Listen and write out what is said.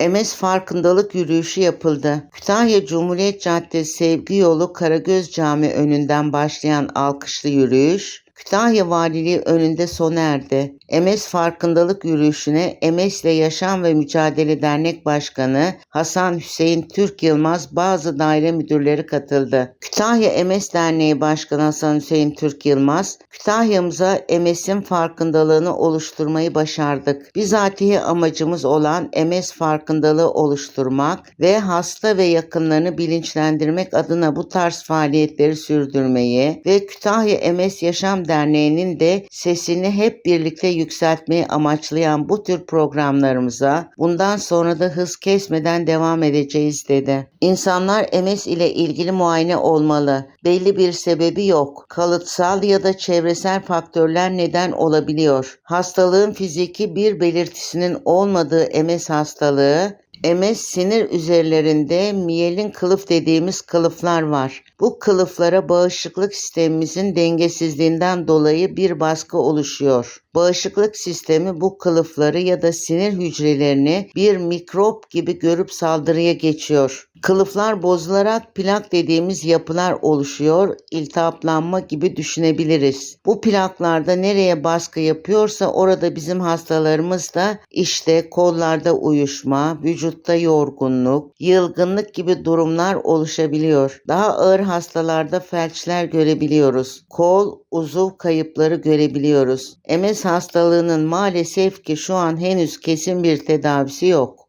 MS farkındalık yürüyüşü yapıldı. Kütahya Cumhuriyet Caddesi Sevgi Yolu Karagöz Cami önünden başlayan alkışlı yürüyüş, Kütahya Valiliği önünde sona erdi. MS farkındalık yürüyüşüne MS ile Yaşam ve Mücadele Dernek Başkanı Hasan Hüseyin Türk Yılmaz bazı daire müdürleri katıldı. Kütahya MS Derneği Başkanı Hasan Hüseyin Türk Yılmaz, Kütahya'mıza MS'in farkındalığını oluşturmayı başardık. Bizatihi amacımız olan MS farkındalığı oluşturmak ve hasta ve yakınlarını bilinçlendirmek adına bu tarz faaliyetleri sürdürmeyi ve Kütahya MS Yaşam Derneği'nin de sesini hep birlikte yükseltmeyi amaçlayan bu tür programlarımıza bundan sonra da hız kesmeden devam edeceğiz dedi. İnsanlar MS ile ilgili muayene olmalı. Belli bir sebebi yok. Kalıtsal ya da çevresel faktörler neden olabiliyor. Hastalığın fiziki bir belirtisinin olmadığı MS hastalığı MS sinir üzerlerinde miyelin kılıf dediğimiz kılıflar var. Bu kılıflara bağışıklık sistemimizin dengesizliğinden dolayı bir baskı oluşuyor. Bağışıklık sistemi bu kılıfları ya da sinir hücrelerini bir mikrop gibi görüp saldırıya geçiyor. Kılıflar bozularak plak dediğimiz yapılar oluşuyor, iltihaplanma gibi düşünebiliriz. Bu plaklarda nereye baskı yapıyorsa orada bizim hastalarımız da işte kollarda uyuşma, vücutta yorgunluk, yılgınlık gibi durumlar oluşabiliyor. Daha ağır hastalarda felçler görebiliyoruz. Kol, uzuv kayıpları görebiliyoruz. MS hastalığının maalesef ki şu an henüz kesin bir tedavisi yok.